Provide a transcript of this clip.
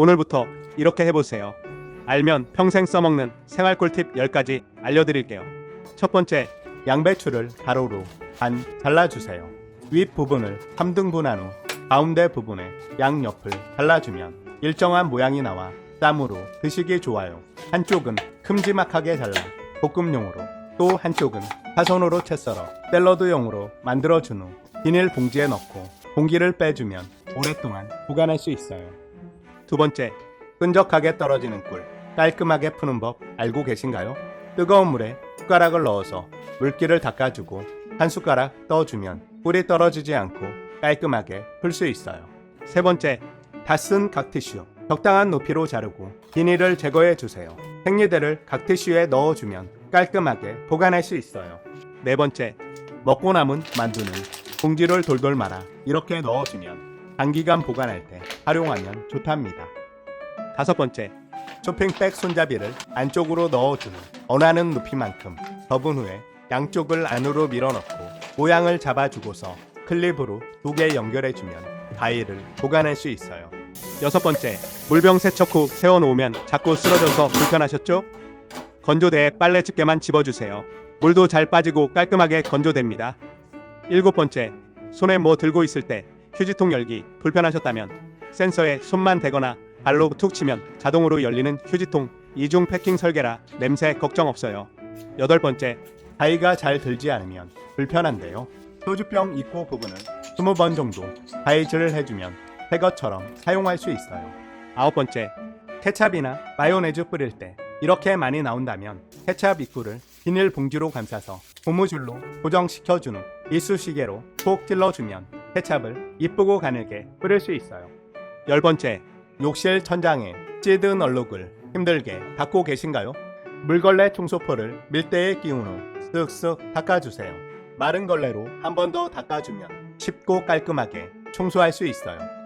오늘부터 이렇게 해보세요. 알면 평생 써먹는 생활 꿀팁 10가지 알려드릴게요. 첫 번째, 양배추를 가로로 반 잘라주세요. 윗 부분을 3등분 한 후 가운데 부분에 양옆을 잘라주면 일정한 모양이 나와 쌈으로 드시기 좋아요. 한쪽은 큼지막하게 잘라 볶음용으로 또 한쪽은 파손으로 채 썰어 샐러드용으로 만들어준 후 비닐 봉지에 넣고 공기를 빼주면 오랫동안 보관할 수 있어요. 두 번째, 끈적하게 떨어지는 꿀 깔끔하게 푸는 법 알고 계신가요? 뜨거운 물에 숟가락을 넣어서 물기를 닦아주고 한 숟가락 떠주면 꿀이 떨어지지 않고 깔끔하게 풀 수 있어요. 세 번째, 다 쓴 각티슈 적당한 높이로 자르고 비닐을 제거해 주세요. 생리대를 각티슈에 넣어주면 깔끔하게 보관할 수 있어요. 네 번째, 먹고 남은 만두는 봉지를 돌돌 말아 이렇게 넣어주면 장기간 보관할 때 활용하면 좋답니다. 다섯 번째, 쇼핑백 손잡이를 안쪽으로 넣어주는 원하는 높이만큼 접은 후에 양쪽을 안으로 밀어넣고 모양을 잡아주고서 클립으로 두 개 연결해주면 가위를 보관할 수 있어요. 여섯 번째, 물병 세척 후 세워놓으면 자꾸 쓰러져서 불편하셨죠? 건조대에 빨래 집게만 집어주세요. 물도 잘 빠지고 깔끔하게 건조됩니다. 일곱 번째, 손에 뭐 들고 있을 때 휴지통 열기 불편하셨다면 센서에 손만 대거나 발로 툭 치면 자동으로 열리는 휴지통 이중 패킹 설계라 냄새 걱정 없어요. 여덟 번째, 가위가 잘 들지 않으면 불편한데요. 소주병 입구 부분은 20번 정도 가위질을 해주면 새 것처럼 사용할 수 있어요. 아홉 번째, 케찹이나 마요네즈 뿌릴 때 이렇게 많이 나온다면 케찹 입구를 비닐 봉지로 감싸서 고무줄로 고정시켜준 후 이쑤시개로 톡 찔러주면 케찹을 이쁘고 가늘게 뿌릴 수 있어요. 열 번째, 욕실 천장에 찌든 얼룩을 힘들게 닦고 계신가요? 물걸레 청소포를 밀대에 끼운 후 쓱쓱 닦아주세요. 마른 걸레로 한 번 더 닦아주면 쉽고 깔끔하게 청소할 수 있어요.